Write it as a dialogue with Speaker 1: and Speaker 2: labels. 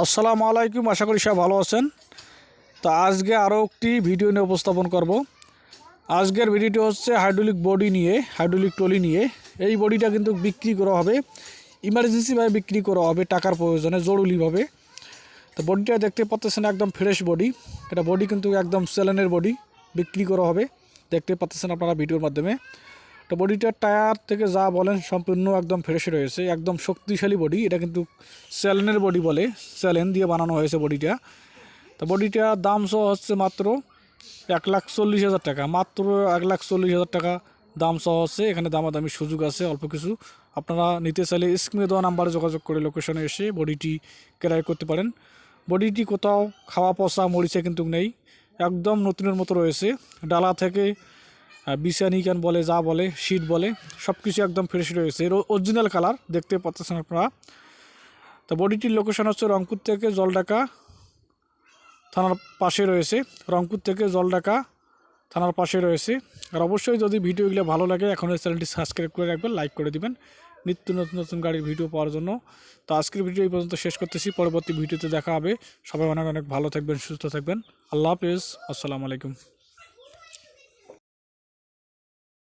Speaker 1: আসসালামু আলাইকুম, আশা করি সব ভালো আছেন। তো আজকে আরও একটি ভিডিও নিয়ে উপস্থাপন করব। আজকের ভিডিওটি হচ্ছে হাইড্রোলিক বডি নিয়ে, হাইড্রোলিক টলি নিয়ে। এই বডিটা কিন্তু বিক্রি করা হবে ইমার্জেন্সিভাবে বিক্রি করা হবে টাকার প্রয়োজনে, জরুরিভাবে। তো বডিটা দেখতে পাচ্ছেন একদম ফ্রেশ বডি। এটা বডি কিন্তু একদম সেলেনের বডি, বিক্রি করা হবে। দেখতে পাচ্ছেন আপনারা ভিডিওর মাধ্যমে। তো বডিটার টায়ার থেকে যা বলেন সম্পূর্ণ একদম ফ্রেশ রয়েছে, একদম শক্তিশালী বডি এটা কিন্তু স্যালেনের বডি বলে স্যালেন দিয়ে বানানো হয়েছে বডিটা তো বডিটার দাম সহ হচ্ছে মাত্র এক লাখ চল্লিশ হাজার টাকা, মাত্র এক লাখ চল্লিশ হাজার টাকা দাম সহ হচ্ছে, এখানে দামাদামি সুযোগ আছে, অল্প কিছু। আপনারা নিতে চাইলে স্ক্রিনে দেওয়া নাম্বারে যোগাযোগ করে লোকেশনে এসে বডিটি ক্রয় করতে পারেন। বডিটি কোথাও খাওয়া পচা মরিচা কিন্তু নেই, একদম নতুনের মতো রয়েছে। ডালা থেকে ক্যান বলে, যা বলে শীট বলে সব কিছু একদম ফ্রেশ রয়েছে এর অরিজিনাল কালার দেখতে পাচ্ছেন আপনারা। তো বডিটির লোকেশন হচ্ছে রংপুর থেকে জলডাকা থানার পাশে রয়েছে। রংপুর থেকে জলডাকা থানার পাশে রয়েছে। আর অবশ্যই যদি ভিডিওগুলো ভালো লাগে এখন চ্যানেলটি সাবস্ক্রাইব করে রাখবেন লাইক করে দিবেন। নিত্য নতুন নতুন গাড়ির ভিডিও পাওয়ার জন্য। তো আজকের ভিডিও এই পর্যন্ত শেষ করতেছি। পরবর্তী ভিডিওতে দেখা হবে। সবাই অনেক অনেক ভালো থাকবেন, সুস্থ থাকবেন। আল্লাহ হাফেজ। আসসালামু আলাইকুম।